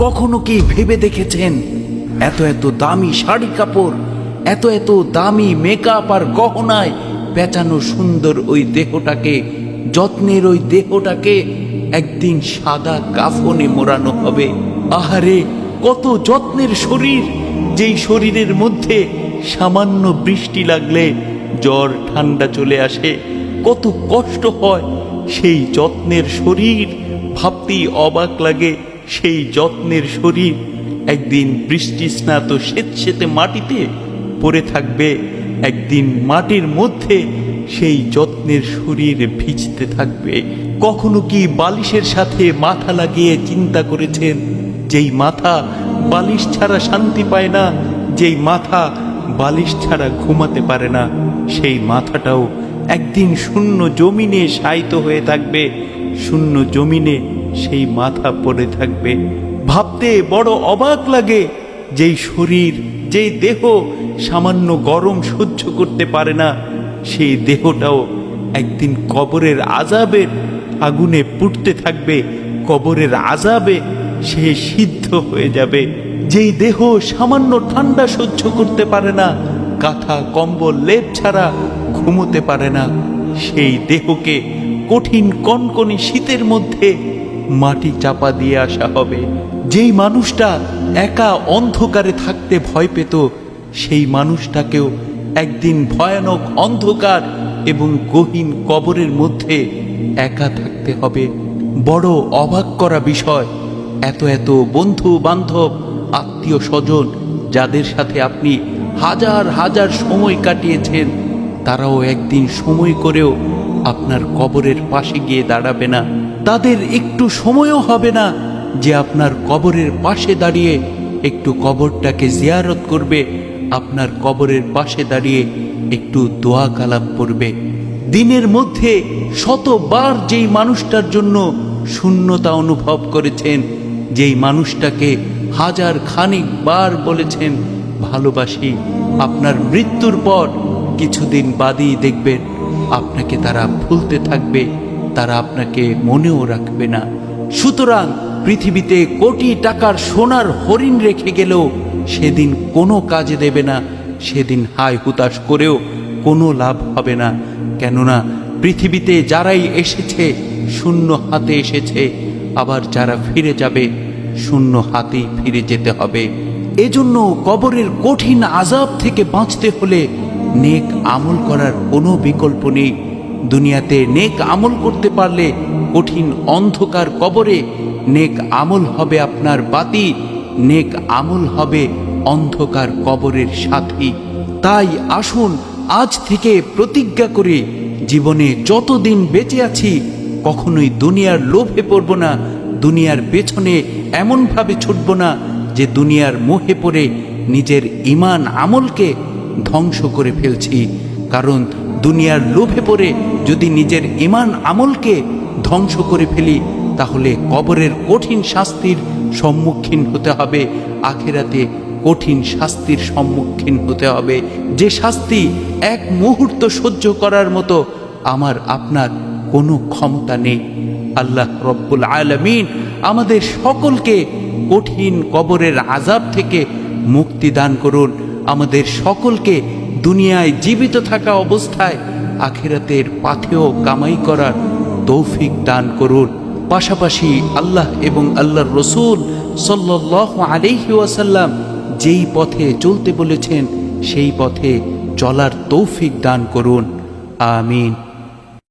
কখনো কি ভেবে দেখেছেন? এত এত দামি শাড়ি কাপড়, এত এত দামি মেকআপ আর গহনায় পেঁচানো সুন্দর ওই দেহটাকে, যত্নের ওই দেহটাকে একদিন সাদা কাফনে মোড়ানো হবে। আহারে, কত যত্নের শরীর! যেই শরীরের মধ্যে সামান্য বৃষ্টি লাগলে জ্বর, ঠান্ডা চলে আসে। কত কষ্ট হয় সেই যত্নের শরীর, ভাবতেই অবাক লাগে। সেই যত্নের শরীর একদিন বৃষ্টি স্নাত স্বেচ্ছেতে মাটিতে পড়ে থাকবে, একদিন মাটির মধ্যে সেই যত্নের শরীর ভিজতে থাকবে। কখনো কি বালিশের সাথে মাথা লাগিয়ে চিন্তা করেছেন, যেই মাথা বালিশ ছাড়া শান্তি পায় না, যেই মাথা বালিশ ছাড়া ঘুমাতে পারে না, সেই মাথাটাও একদিন শূন্য জমিনে শায়িত হয়ে থাকবে, শূন্য জমিনে সেই মাথা পড়ে থাকবে। ভাবতে বড় অবাক লাগে যেই শরীর, যেই দেহ সামান্য গরম সহ্য করতে পারে না। সেই দেহটাও একদিন কবরের আজাবের আগুনে পুড়তে থাকবে। কবরের আজাবে সে সিদ্ধ হয়ে যাবে। যেই দেহ সামান্য ঠান্ডা সহ্য করতে পারে না, কাঁথা, কম্বল, লেপ ছাড়া ঘুমোতে পারে না, সেই দেহকে কঠিন কনকনে শীতের মধ্যে মাটি চাপা দিয়ে আসা হবে। যেই মানুষটা একা অন্ধকারে থাকতে ভয় পেত, সেই মানুষটাকেও একদিন ভয়ানক অন্ধকার এবং গহীন কবরের মধ্যে একা থাকতে হবে। বড় অবাক করা বিষয়, এত এত বন্ধু বান্ধব আত্মীয় স্বজন যাদের সাথে আপনি হাজার হাজার সময় কাটিয়েছেন, তারাও একদিন সময় করেও আপনার কবরের পাশে গিয়ে দাঁড়াবে না। তাদের একটু সময়ও হবে না যে আপনার কবরের পাশে দাঁড়িয়ে একটু কবরটাকে জিয়ারত করবে, আপনার কবরের পাশে দাঁড়িয়ে একটু দোয়া কালাম করবে দিনের মধ্যে শতবার যেই মানুষটার জন্য শূন্যতা অনুভব করেছেন, যেই মানুষটাকে হাজার খানিক বার বলেছেন, ভালোবাসি, আপনার মৃত্যুর পর কিছুদিন বাদেই দেখবেন, আপনাকে তারা ভুলতে থাকবে। তারা আপনাকে মনেও রাখবে না। সুতরাং পৃথিবীতে কোটি টাকার সোনার হরিণ রেখে গেলেও সেদিন কোনো কাজে দেবে না, সেদিন হাই হুতাশ করেও কোনো লাভ হবে না। কেননা পৃথিবীতে যারাই এসেছে, শূন্য হাতে এসেছে, আবার যারা ফিরে যাবে, শূন্য হাতেই ফিরে যেতে হবে। এজন্য কবরের কঠিন আজাব থেকে বাঁচতে হলে নেক আমল করার কোনো বিকল্প নেই। দুনিয়াতে নেক আমল করতে পারলে কঠিন অন্ধকার কবরে নেক আমল হবে আপনার বাতি, নেক আমল হবে অন্ধকার কবরের সাথী। তাই আসুন, আজ থেকে প্রতিজ্ঞা করে জীবনে যতদিন বেঁচে আছি, কখনোই দুনিয়ার লোভে পড়ব না, দুনিয়ার পেছনে এমনভাবে ছুটব না যে দুনিয়ার মোহে পড়ে নিজের ইমান আমলকে ধ্বংস করে ফেলছি। কারণ দুনিয়ার লোভে পড়ে যদি নিজের ইমান আমলকে ধ্বংস করে ফেলি, তাহলে কবরের কঠিন শাস্তির সম্মুখীন হতে হবে, আখেরাতে কঠিন শাস্তির সম্মুখীন হতে হবে। যে শাস্তি এক মুহূর্ত সহ্য করার মতো, আমার আপনার কোনো ক্ষমতা নেই। আল্লাহ রব্বুল আলমিন আমাদের সকলকে কঠিন কবরের আজাব থেকে মুক্তি দান করুন। আমাদের সকলকে দুনিয়ায় জীবিত থাকা অবস্থায় আখিরাতের পাথেও কামাই করার তৌফিক দান করুন। পাশাপাশি আল্লাহ এবং আল্লাহর রসুল সাল্লাহ আলহি ওয়াসাল্লাম যেই পথে চলতে বলেছেন, সেই পথে চলার তৌফিক দান করুন। আমিন।